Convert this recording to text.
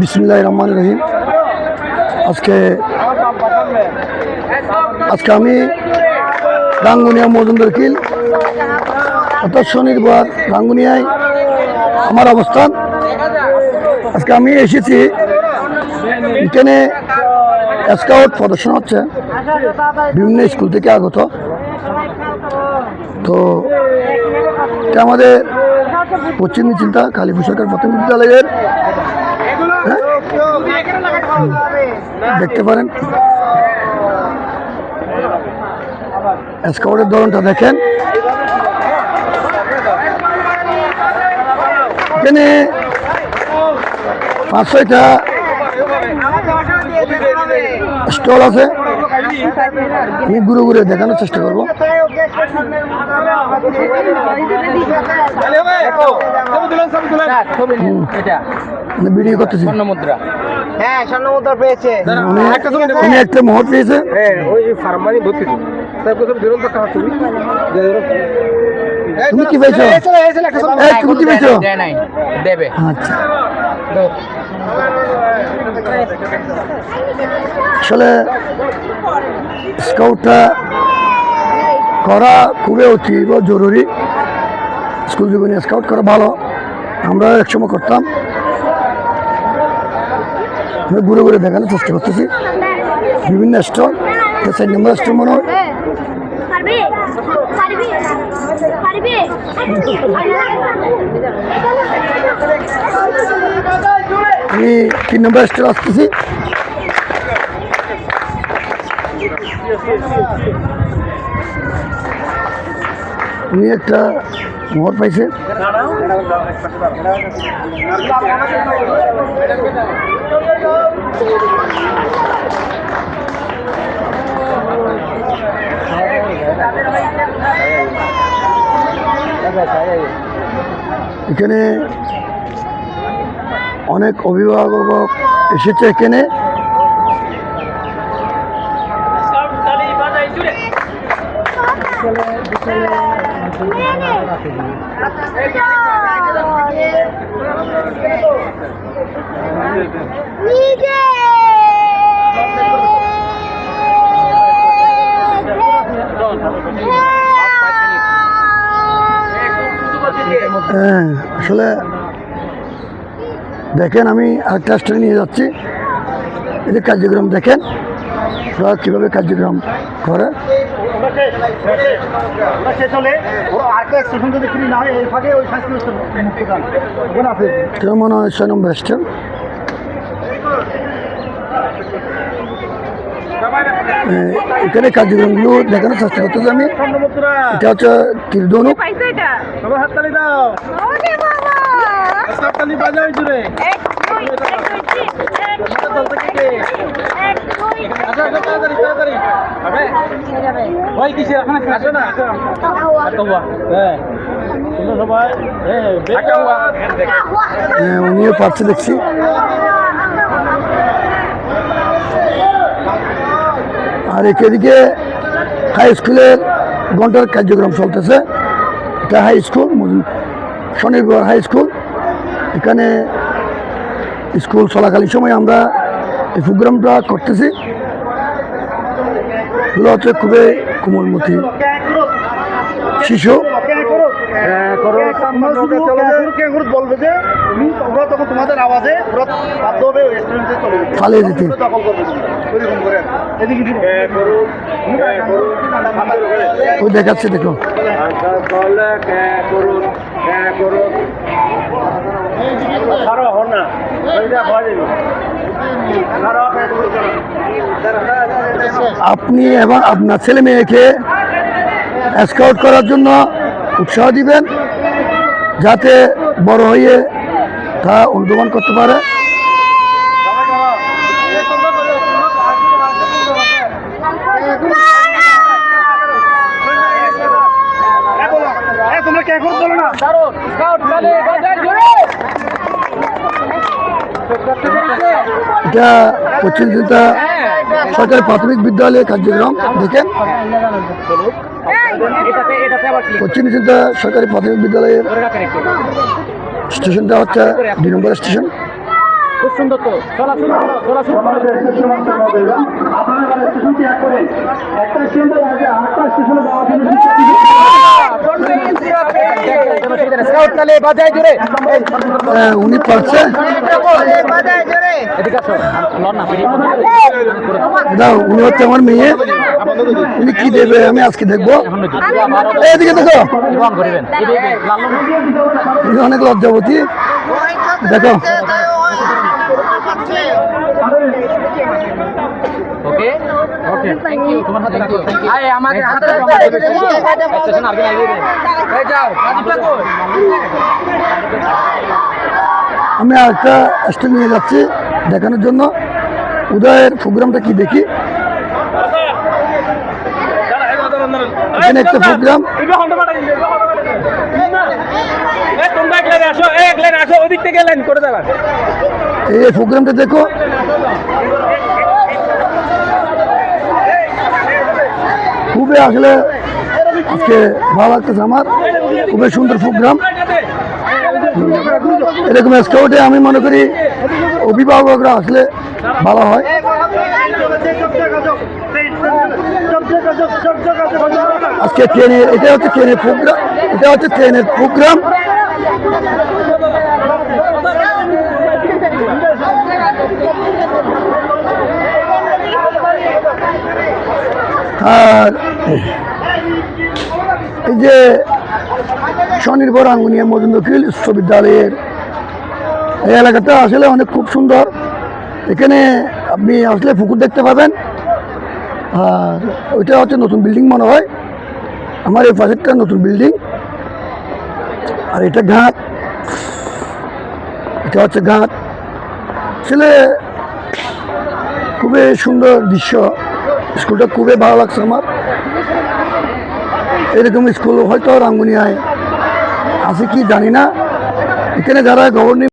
বিসমুল্লাহ রহমান রহিম আজকে আজকে আমি রাঙ্গুনিয়া মজুমদার কিল, অর্থাৎ শনিবার রাঙ্গুনিয়ায় আমার অবস্থান আজকে আমি এসেছি, এখানে স্কাউট প্রদর্শন হচ্ছে, বিভিন্ন স্কুল থেকে আগত তো আমাদের পশ্চিম চিন্তা কালীপুর সরকার প্রাথমিক বিদ্যালয়ের। দেখতে পারেন। স্কাউটের ধরনটা দেখেন। এখানে পাঁচ ছয়টা স্টল আছে। আমি ঘুরে ঘুরে দেখানোর চেষ্টা করব। হুম। মানে ভিডিও করতেছি। মুদ্রা হ্যাঁ স্বর্ণ মুদ্রা পেয়েছে উনি উনি একটা মোহর পেয়েছে হ্যাঁ ওই ফার্মানি ভর্তি তার কথা দুরন্ত কাজ তুমি তুমি কি পেয়েছ? এই, তুমি কি পেয়েছ? নাই দেবে। আচ্ছা। আসলে স্কাউটটা করা খুবই অতীব জরুরি। স্কুল জীবনে স্কাউট করা ভালো। আমরা একসময় করতাম। আমি ঘুরে ঘুরে দেখানোর চেষ্টা করতেছি। বিভিন্ন স্টল চার নম্বর স্টল মনে হয়। আমি তিন নম্বর স্টল আসতেছি। আমি একটা মোহর পাইছে? এখানে অনেক অভিভাবক এসেছে এখানে। আসলে দেখেন আমি আরেকটা স্টাইল নিয়ে যাচ্ছি। এটা কার্যক্রম দেখেন ওরা কীভাবে কার্যক্রম করে। তো মনে হয় এখানে কার্যক্রমগুলো দেখানোর চেষ্টা করতেছি আমি। এটা হচ্ছে জুড়ে উনিও পারছে দেখছি আর এদিকে হাই স্কুলের ঘণ্টার কার্যক্রম চলতেছে এটা হাই স্কুল স্বনির্ভর হাই স্কুল এখানে স্কুল চলাকালীন সময় আমরা এই প্রোগ্রামটা করতেছি। এগুলো হচ্ছে খুবই কোমলমতি শিশু। পালিয়ে দেখাচ্ছে দেখো। আপনি এবং আপনার ছেলে মেয়েকে স্কাউট করার জন্য উৎসাহ দিবেন যাতে বড় হয়ে তা অনুধাবন করতে পারে তোমরা কে এখন বলো না এটা পশ্চিম চিন্তা সরকারি প্রাথমিক বিদ্যালয়ের কার্যক্রম দেখেন। পশ্চিম চিন্তা সরকারি প্রাথমিক বিদ্যালয়ের স্টেশনটা হচ্ছে দুই নম্বর স্টেশন। খুব সুন্দর তো। চলা শুরু করো চলা শুরু করো। স্কাউট তালে বাজায় জোরে হ্যাঁ, উনি দাও উনি হচ্ছে আমার মেয়ে উনি কি দেবে আমি আজকে দেখব এদিকে দেখো উনি অনেক লজ্জাবতী দেখো যাও হাতটা কই? আমি একটা স্টেজ নিয়ে যাচ্ছি দেখানোর জন্য। উদয়ের প্রোগ্রামটা কি দেখি? এখানে একটা প্রোগ্রাম। এই প্রোগ্রামটা লাইনে আসো এক লাইনে আসো ওদিক থেকে লাইন করে দেবা এই প্রোগ্রামটা দেখো খুবই আসলে আজকে ভালো লাগতেছে আমার। খুবই সুন্দর প্রোগ্রাম। এরকম স্কাউটে আমি মনে করি অভিভাবকরা আসলে ভালো হয়। আজকে ট্রেনের, এটা হচ্ছে ট্রেনের প্রোগ্রাম, এটা হচ্ছে ট্রেনের প্রোগ্রাম। আর এই যে স্বনির্ভর আঙ্গুনিয়া মজুমদার বিশ্ববিদ্যালয়ের এই এলাকাটা আসলে অনেক খুব সুন্দর। এখানে আপনি আসলে পুকুর দেখতে পাবেন। আর ওইটা হচ্ছে নতুন বিল্ডিং মনে হয়। আমার এই পাশেরটা নতুন বিল্ডিং। আর এটা ঘাট। এটা হচ্ছে ঘাট। ছেলে খুবই সুন্দর দৃশ্য। স্কুলটা খুবই ভালো লাগছে আমার। এরকম স্কুল হয়তো রাঙ্গুনিয়ায় আছে কি জানি না। এখানে যারা গভর্নিং